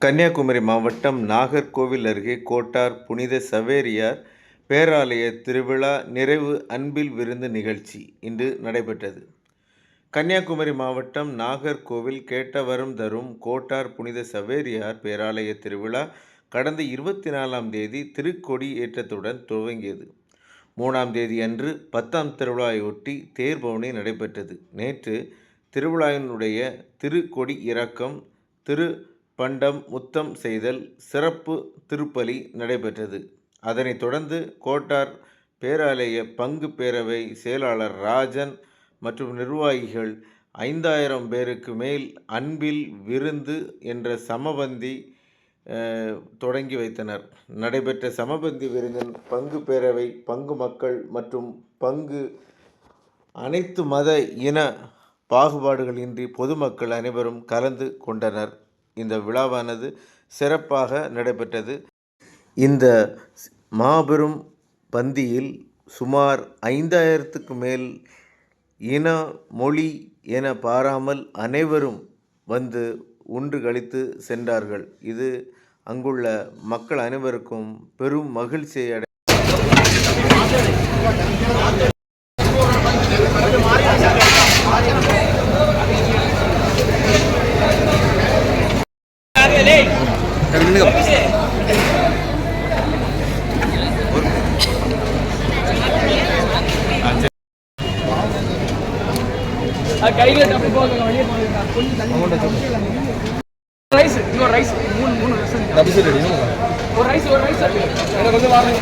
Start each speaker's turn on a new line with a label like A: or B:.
A: கன்னியாகுமரி மாவட்டம் நாகர்கோவில் அருகே கோட்டார் புனித சவேரியார் பேராலய திருவிழா நிறைவு அன்பில் விருந்து நிகழ்ச்சி இன்று நடைபெற்றது. கன்னியாகுமரி மாவட்டம் நாகர்கோவில் கேட்டவரும் தரும் கோட்டார் புனித சவேரியார் பேராலய திருவிழா கடந்த இருபத்தி நாலாம் தேதி திருக்கொடி ஏற்றத்துடன் துவங்கியது. மூணாம் தேதி அன்று பத்தாம் திருவிழாவையொட்டி தேர்பவனி நடைபெற்றது. நேற்று திருவிழாவினுடைய திருக்கொடி இறக்கம் திரு பண்டம் முத்தம் செய்தல் சிறப்பு திருப்பலி நடைபெற்றது. அதனைத் தொடர்ந்து கோட்டார் பேராலய பங்கு பேரவை செயலாளர் ராஜன் மற்றும் நிர்வாகிகள் ஐந்தாயிரம் பேருக்கு மேல் அன்பில் விருந்து என்ற சமபந்தி தொடங்கி வைத்தனர். நடைபெற்ற சமபந்தி விருந்தின் பங்கு பேரவை பங்கு மக்கள் மற்றும் பங்கு அனைத்து மத இன பாகுபாடுகளின்றி பொதுமக்கள் அனைவரும் கலந்து கொண்டனர். இந்த விழாவானது சிறப்பாக நடைபெற்றது. இந்த மாபெரும் பந்தியில் சுமார் ஐந்தாயிரத்துக்கு மேல் இன மொழி என பாராமல் அனைவரும் வந்து உண்டு கழித்து சென்றார்கள். இது அங்குள்ள மக்கள் அனைவருக்கும் பெரும் மகிழ்ச்சியை
B: கைகள் அப்படி போங்க வெளியே போங்க கொஞ்சம் ரைஸ் இன்னொரு ரைஸ் மூணு மூணு ரைஸ் ஒரு ரைஸ் ஒரு ரைஸ் எனக்கு வந்து வாங்க.